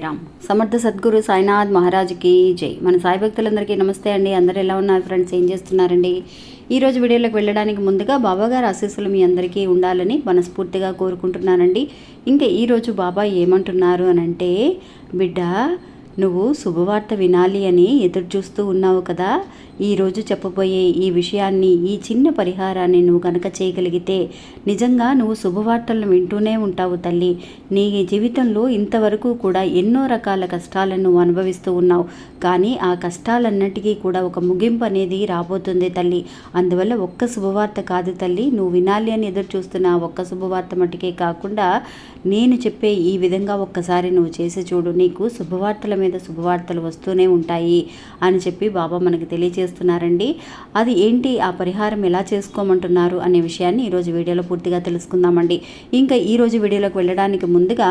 సాయిరామ్. సమర్థ సద్గురు సాయినాథ్ మహారాజ్కి జై. మన సాయి భక్తులందరికీ నమస్తే అండి. అందరు ఎలా ఉన్నారు ఫ్రెండ్స్? ఏం చేస్తున్నారండి? ఈరోజు వీడియోలోకి వెళ్ళడానికి ముందుగా బాబాగారు ఆశీస్సులు మీ అందరికీ ఉండాలని మనస్ఫూర్తిగా కోరుకుంటున్నానండి. ఇంకా ఈరోజు బాబా ఏమంటున్నారు అని అంటే బిడ్డ నువ్వు శుభవార్త వినాలి అని ఎదురు చూస్తూ ఉన్నావు కదా. ఈరోజు చెప్పబోయే ఈ విషయాన్ని ఈ చిన్న పరిహారాన్ని నువ్వు కనుక చేయగలిగితే నిజంగా నువ్వు శుభవార్తలను వింటూనే ఉంటావు తల్లి. నీ జీవితంలో ఇంతవరకు కూడా ఎన్నో రకాల కష్టాలను నువ్వు అనుభవిస్తూ ఉన్నావు. కానీ ఆ కష్టాలన్నిటికీ కూడా ఒక ముగింపు అనేది రాబోతుంది తల్లి. అందువల్ల ఒక్క శుభవార్త కాదు తల్లి. నువ్వు వినాలి అని ఎదురు చూస్తున్న ఒక్క శుభవార్త మటుకే కాకుండా నేను చెప్పే ఈ విధంగా ఒక్కసారి నువ్వు చేసి చూడు. నీకు శుభవార్తల మీద శుభవార్తలు వస్తూనే ఉంటాయి అని చెప్పి బాబా మనకు మనకి చేస్తున్నారండి అది ఏంటి? ఆ పరిహారం ఎలా చేసుకోమంటున్నారు? అనే విషయాన్ని ఈరోజు వీడియోలో పూర్తిగా తెలుసుకుందామండి. ఇంకా ఈరోజు వీడియోలోకి వెళ్ళడానికి ముందుగా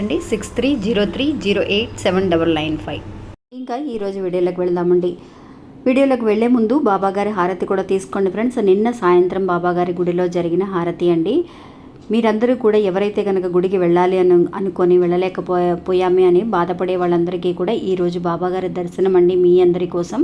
అండి six three zero three zero eight seven double nine five. ఇంకా ఈరోజు వీడియోలోకి వెళ్దామండి. వీడియోలోకి వెళ్ళే ముందు బాబాగారి హారతి కూడా తీసుకోండి ఫ్రెండ్స్. నిన్న సాయంత్రం బాబాగారి గుడిలో జరిగిన హారతి అండి. మీరందరూ కూడా ఎవరైతే కనుక గుడికి వెళ్ళాలి అని అనుకొని వెళ్ళలేకపోయా పోయామే అని బాధపడే వాళ్ళందరికీ కూడా ఈరోజు బాబాగారి దర్శనం అండి. మీ అందరి కోసం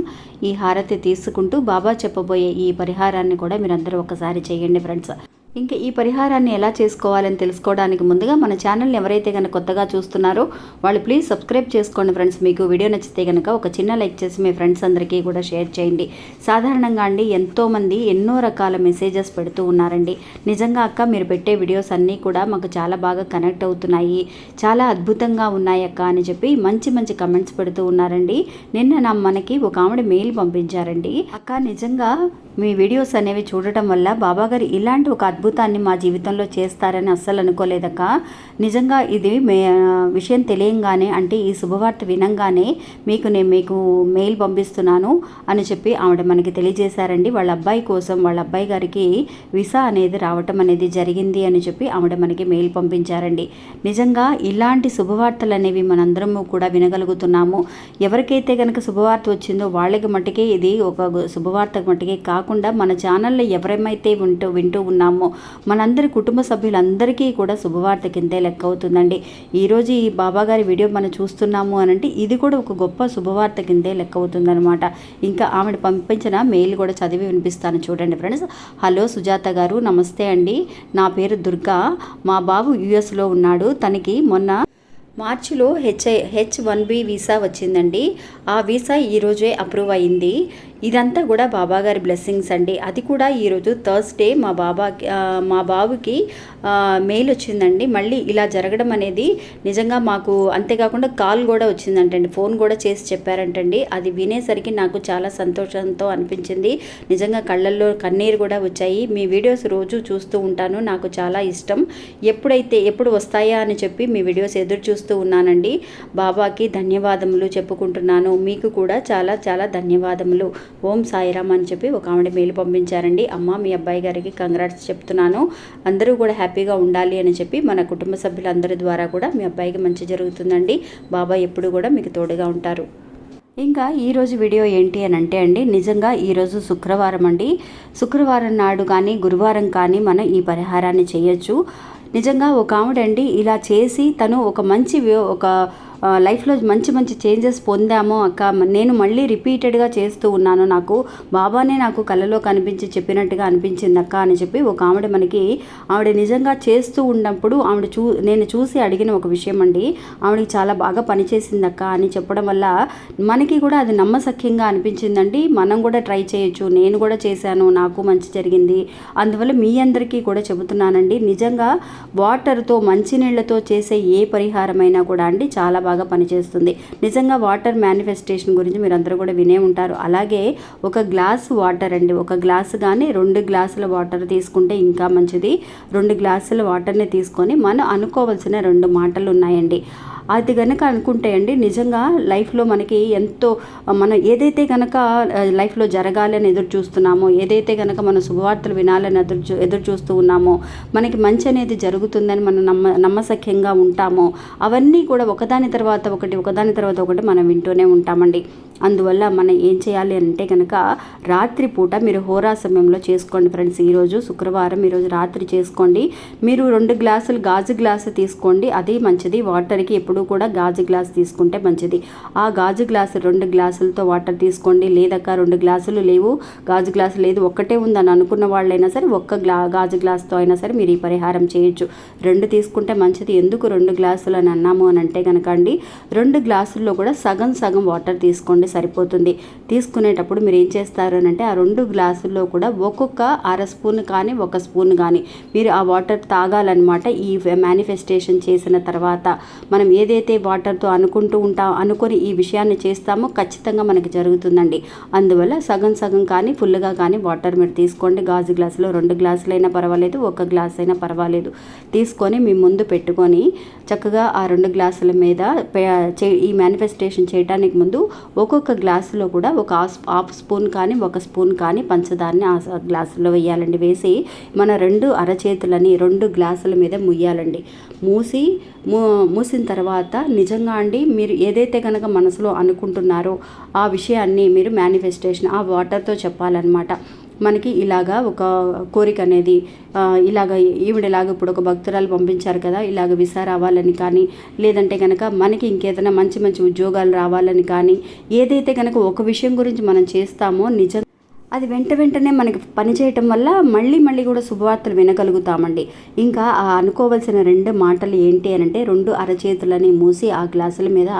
ఈ హారతి తీసుకుంటూ బాబా చెప్పబోయే ఈ పరిహారాన్ని కూడా మీరందరూ ఒకసారి చేయండి ఫ్రెండ్స్. ఇంకా ఈ పరిహారాన్ని ఎలా చేసుకోవాలని తెలుసుకోవడానికి ముందుగా మన ఛానల్ని ఎవరైతే కనుక కొత్తగా చూస్తున్నారో వాళ్ళు ప్లీజ్ సబ్స్క్రైబ్ చేసుకోండి ఫ్రెండ్స్. మీకు వీడియో నచ్చితే కనుక ఒక చిన్న లైక్ చేసి మీ ఫ్రెండ్స్ అందరికీ కూడా షేర్ చేయండి. సాధారణంగా అండి ఎంతోమంది ఎన్నో రకాల మెసేజెస్ పెడుతూ ఉన్నారండి. నిజంగా అక్క మీరు పెట్టే వీడియోస్ అన్నీ కూడా మాకు చాలా బాగా కనెక్ట్ అవుతున్నాయి. చాలా అద్భుతంగా ఉన్నాయి అక్క అని చెప్పి మంచి మంచి కమెంట్స్ పెడుతూ ఉన్నారండి. నిన్న నా మనకి ఒక ఆవిడ మెయిల్ పంపించారండి. అక్క నిజంగా మీ వీడియోస్ అనేవి చూడటం వల్ల బాబాగారు ఇలాంటి ఒక అద్భుతాన్ని మా జీవితంలో చేస్తారని అస్సలు అనుకోలేదక్క. నిజంగా ఇది మే విషయం తెలియంగానే అంటే ఈ శుభవార్త వినంగానే మీకు నేను మీకు మెయిల్ పంపిస్తున్నాను అని చెప్పి ఆవిడ మనకి తెలియజేశారండి. వాళ్ళ అబ్బాయి కోసం వాళ్ళ అబ్బాయి గారికి విసా అనేది రావటం అనేది జరిగింది అని చెప్పి ఆవిడ మనకి మెయిల్ పంపించారండి. నిజంగా ఇలాంటి శుభవార్తలు అనేవి మనందరము కూడా వినగలుగుతున్నాము. ఎవరికైతే కనుక శుభవార్త వచ్చిందో వాళ్ళకి మట్టుకే ఇది ఒక శుభవార్త మట్టుకే కాకుండా మన ఛానల్లో ఎవరేమైతే వింటూ వింటూ ఉన్నామో మనందరి కుటుంబ సభ్యులందరికీ కూడా శుభవార్త కిందే లెక్క అవుతుందండి. ఈరోజు ఈ బాబాగారి వీడియో మనం చూస్తున్నాము అని అంటే ఇది కూడా ఒక గొప్ప శుభవార్త కిందే లెక్క అవుతుందనమాట ఇంకా ఆమెను పంపించిన మెయిల్ కూడా చదివి వినిపిస్తాను చూడండి ఫ్రెండ్స్. హలో సుజాత గారు నమస్తే అండి. నా పేరు దుర్గా. మా బాబు యుఎస్లో ఉన్నాడు. తనకి మొన్న మార్చిలో H I H one B visa వచ్చిందండి. ఆ వీసా ఈరోజే అప్రూవ్ అయింది. ఇదంతా కూడా బాబాగారి బ్లెస్సింగ్స్ అండి. అది కూడా ఈరోజు థర్స్డే మా బాబా మా బాబుకి మెయిల్ వచ్చిందండి. మళ్ళీ ఇలా జరగడం అనేది నిజంగా మాకు అంతేకాకుండా కాల్ కూడా వచ్చిందంటండి. ఫోన్ కూడా చేసి చెప్పారంటండి. అది వినేసరికి నాకు చాలా సంతోషంతో అనిపించింది. నిజంగా కళ్ళల్లో కన్నీరు కూడా వచ్చాయి. మీ వీడియోస్ రోజు చూస్తూ ఉంటాను. నాకు చాలా ఇష్టం. ఎప్పుడైతే ఎప్పుడు వస్తాయా అని చెప్పి మీ వీడియోస్ ఎదురు చూస్తూ ఉన్నానండి. బాబాకి ధన్యవాదములు చెప్పుకుంటున్నాను. మీకు కూడా చాలా చాలా ధన్యవాదములు. ఓం సాయిరామ్ అని చెప్పి ఒక ఆవిడ మెయిల్ పంపించారండి. అమ్మ మీ అబ్బాయి గారికి కంగ్రాట్స్ చెప్తున్నాను. అందరూ కూడా హ్యాపీగా ఉండాలి అని చెప్పి మన కుటుంబ సభ్యులందరి ద్వారా కూడా మీ అబ్బాయికి మంచి జరుగుతుందండి. బాబా ఎప్పుడు కూడా మీకు తోడుగా ఉంటారు. ఇంకా ఈరోజు వీడియో ఏంటి అని అంటే అండి నిజంగా ఈరోజు శుక్రవారం అండి. శుక్రవారం నాడు కానీ గురువారం కానీ మనం ఈ పరిహారాన్ని చేయొచ్చు. నిజంగా ఒక ఆవిడండి ఇలా చేసి తను ఒక మంచి ఒక లైఫ్లో మంచి మంచి చేంజెస్ పొందాము అక్క. నేను మళ్ళీ రిపీటెడ్గా చేస్తూ ఉన్నాను. నాకు బాబానే నాకు కళ్ళలో కనిపించి చెప్పినట్టుగా అనిపించింది అక్క అని చెప్పి ఒక ఆవిడ మనకి ఆవిడ నిజంగా చేస్తూ ఉన్నప్పుడు ఆవిడ చూ నేను చూసి అడిగిన ఒక విషయం అండి. ఆవిడకి చాలా బాగా పనిచేసింది అక్క అని చెప్పడం వల్ల మనకి కూడా అది నమ్మసఖ్యంగా అనిపించిందండి. మనం కూడా ట్రై చేయొచ్చు. నేను కూడా చేశాను. నాకు మంచి జరిగింది. అందువల్ల మీ అందరికీ కూడా చెబుతున్నానండి. నిజంగా వాటర్తో మంచినీళ్ళతో చేసే ఏ పరిహారమైనా కూడా అండి చాలా బాగా పనిచేస్తుంది. నిజంగా వాటర్ మేనిఫెస్టేషన్ గురించి మీరు అందరూ కూడా వినే ఉంటారు. అలాగే ఒక గ్లాస్ వాటర్ అండి ఒక గ్లాసు కానీ రెండు గ్లాసుల వాటర్ తీసుకుంటే ఇంకా మంచిది. రెండు గ్లాసుల వాటర్ని తీసుకొని మనం అనుకోవాల్సిన రెండు మాటలు ఉన్నాయండి అది కనుక అనుకుంటే అండి నిజంగా లైఫ్లో మనకి ఎంతో మనం ఏదైతే కనుక లైఫ్లో జరగాలని ఎదురు చూస్తున్నామో ఏదైతే కనుక మనం శుభవార్తలు వినాలని ఎదురు చూ- ఎదురు చూస్తూ ఉన్నామో మనకి మంచి అనేది జరుగుతుందని మనం నమ్మ నమ్మసఖ్యంగా ఉంటామో అవన్నీ కూడా ఒకదాని తర్వాత ఒకటి ఒకదాని తర్వాత ఒకటి మనం వింటూనే ఉంటామండి. అందువల్ల మనం ఏం చేయాలి అంటే కనుక రాత్రిపూట మీరు హోరా సమయంలో చేసుకోండి ఫ్రెండ్స్. ఈరోజు శుక్రవారం ఈరోజు రాత్రి చేసుకోండి. మీరు రెండు గ్లాసులు గాజు గ్లాసు తీసుకోండి. అది మంచిది. వాటర్కి ఎప్పుడు కూడా గాజు గ్లాస్ తీసుకుంటే మంచిది. ఆ గాజు గ్లాసు రెండు గ్లాసులతో వాటర్ తీసుకోండి. లేదక్క రెండు గ్లాసులు లేవు. గాజు గ్లాసు లేదు ఒక్కటే ఉందని అనుకున్న వాళ్ళైనా సరే ఒక్క గ్లా గాజు గ్లాస్తో అయినా సరే మీరు ఈ పరిహారం చేయొచ్చు. రెండు తీసుకుంటే మంచిది. ఎందుకు రెండు గ్లాసులు అని అన్నాము అని అంటే కనుక అండి రెండు గ్లాసుల్లో కూడా సగం సగం వాటర్ తీసుకోండి సరిపోతుంది. తీసుకునేటప్పుడు మీరు ఏం చేస్తారు అని అంటే ఆ రెండు గ్లాసుల్లో కూడా ఒక్కొక్క అర స్పూన్ కానీ ఒక స్పూన్ కానీ మీరు ఆ వాటర్ తాగాలన్నమాట ఈ మేనిఫెస్టేషన్ చేసిన తర్వాత. మనం ఏ ఏదైతే వాటర్తో అనుకుంటూ ఉంటాం అనుకొని ఈ విషయాన్ని చేస్తామో ఖచ్చితంగా మనకి జరుగుతుందండి. అందువల్ల సగం సగం కానీ ఫుల్గా కానీ వాటర్ మీరు తీసుకోండి. గాజు గ్లాసులో రెండు గ్లాసులైనా పర్వాలేదు ఒక గ్లాస్ అయినా పర్వాలేదు. తీసుకొని మీ ముందు పెట్టుకొని చక్కగా ఆ రెండు గ్లాసుల మీద చే- ఈ మేనిఫెస్టేషన్ చేయడానికి ముందు ఒక్కొక్క గ్లాసులో కూడా ఒక హాఫ్ స్పూన్ కానీ ఒక స్పూన్ కానీ పంచదారని ఆ గ్లాసులో వేయాలండి. వేసి మన రెండు అరచేతులని రెండు గ్లాసుల మీద ముయ్యాలండి. మూసి మూ మూసిన తర్వాత తర్వాత నిజంగా అండి మీరు ఏదైతే కనుక మనసులో అనుకుంటున్నారో ఆ విషయాన్ని మీరు మేనిఫెస్టేషన్ ఆ వాటర్తో చెప్పాలన్నమాట. మనకి ఇలాగా ఒక కోరిక అనేది ఇలాగ ఈవిడలాగా ఇప్పుడు ఒక భక్తురాలు పంపించారు కదా ఇలాగ విసా రావాలని కానీ లేదంటే కనుక మనకి ఇంకేదైనా మంచి మంచి ఉద్యోగాలు రావాలని కానీ ఏదైతే కనుక ఒక విషయం గురించి మనం చేస్తామో నిజం అది వెంట వెంటనే మనకి పని చేయటం వల్ల మళ్ళీ మళ్ళీ కూడా శుభవార్తలు వినగలుగుతామండి. ఇంకా ఆ అనుకోవాల్సిన రెండు మాటలు ఏంటి అని అంటే రెండు అరచేతులని మూసి ఆ గ్లాసుల మీద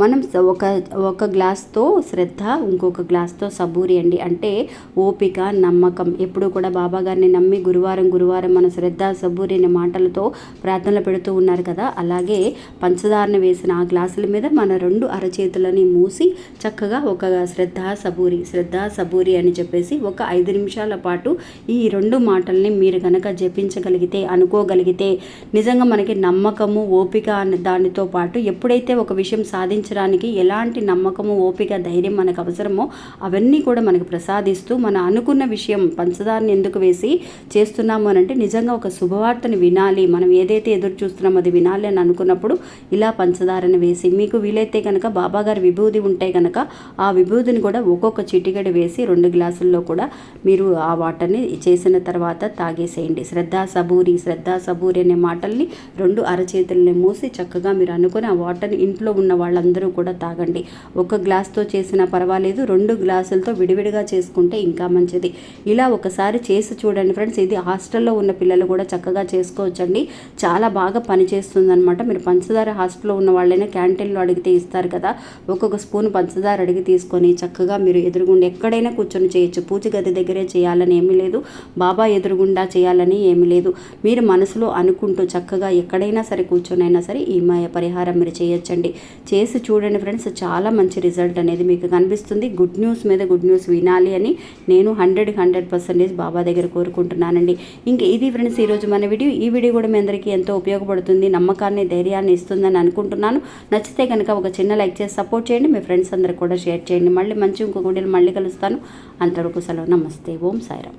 మనం ఒక ఒక గ్లాస్తో శ్రద్ధ ఇంకొక గ్లాస్తో సబూరి అండి. అంటే ఓపిక నమ్మకం. ఎప్పుడూ కూడా బాబా గారిని నమ్మి గురువారం గురువారం మన శ్రద్ధ సబూరి అనే మాటలతో ప్రార్థనలు పెడుతూ ఉన్నారు కదా. అలాగే పంచదారణ వేసిన ఆ గ్లాసుల మీద మన రెండు అరచేతులని మూసి చక్కగా ఒక శ్రద్ధ సబూరి శ్రద్ధ సబూరి అని చెప్పేసి ఒక ఐదు నిమిషాల పాటు ఈ రెండు మాటల్ని మీరు కనుక జపించగలిగితే అనుకోగలిగితే నిజంగా మనకి నమ్మకము ఓపిక అనే దానితో పాటు ఎప్పుడైతే ఒక విషయం సాధించడానికి ఎలాంటి నమ్మకము ఓపిక ధైర్యం మనకు అవసరమో అవన్నీ కూడా మనకు ప్రసాదిస్తూ మన అనుకున్న విషయం పంచదారని ఎందుకు వేసి చేస్తున్నాము అని అంటే నిజంగా ఒక శుభవార్తని వినాలి. మనం ఏదైతే ఎదురు చూస్తున్నామో అది వినాలి అని అనుకున్నప్పుడు ఇలా పంచదారని వేసి మీకు వీలైతే కనుక బాబా గారి విభూది ఉంటే కనుక ఆ విభూదిని కూడా ఒక్కొక్క చిటికెడు వేసి రెండు గ్లాసులు రోజుల్లో కూడా మీరు ఆ వాటర్ని చేసిన తర్వాత తాగేసేయండి. శ్రద్ధ సబూరి శ్రద్ధ సబూరి అనే మాటల్ని రెండు అరచేతుల్ని మూసి చక్కగా మీరు అనుకుని ఆ వాటర్ని ఇంట్లో ఉన్న వాళ్ళందరూ కూడా తాగండి. ఒక గ్లాస్తో చేసినా పర్వాలేదు రెండు గ్లాసులతో విడివిడిగా చేసుకుంటే ఇంకా మంచిది. ఇలా ఒకసారి చేసి చూడండి ఫ్రెండ్స్ ఇది హాస్టల్లో ఉన్న పిల్లలు కూడా చక్కగా చేసుకోవచ్చండి. చాలా బాగా పనిచేస్తుంది అనమాట మీరు పంచదార హాస్టల్లో ఉన్న వాళ్ళైనా క్యాంటీన్లో అడిగితే ఇస్తారు కదా ఒక్కొక్క స్పూన్ పంచదార అడిగి తీసుకొని చక్కగా మీరు ఎదురుగుండి ఎక్కడైనా కూర్చొని చేయొచ్చు. పూజ గది దగ్గరే చేయాలని ఏమీ లేదు. బాబా ఎదురుగుండా చేయాలని ఏమీ లేదు. మీరు మనసులో అనుకుంటూ చక్కగా ఎక్కడైనా సరే కూర్చొనైనా సరే ఈ మాయ పరిహారం మీరు చేయొచ్చండి. చేసి చూడండి ఫ్రెండ్స్ చాలా మంచి రిజల్ట్ అనేది మీకు కనిపిస్తుంది. గుడ్ న్యూస్ మీద గుడ్ న్యూస్ వినాలి అని నేను హండ్రెడ్ హండ్రెడ్ పర్సెంటేజ్ బాబా దగ్గర కోరుకుంటున్నానండి. ఇంక ఇది ఫ్రెండ్స్ ఈరోజు మన వీడియో. ఈ వీడియో కూడా మీ అందరికీ ఎంతో ఉపయోగపడుతుంది నమ్మకాన్ని ధైర్యాన్ని ఇస్తుందని అనుకుంటున్నాను. నచ్చితే కనుక ఒక చిన్న లైక్ చేసి సపోర్ట్ చేయండి. మీ ఫ్రెండ్స్ అందరికి కూడా షేర్ చేయండి. మళ్ళీ మంచి ఇంకొక వీడియోలో మళ్ళీ కలుస్తాను. అంతవరకు సెలవు నమస్తే. ఓం సాయిరామ్.